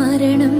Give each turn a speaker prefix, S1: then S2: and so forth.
S1: മരണം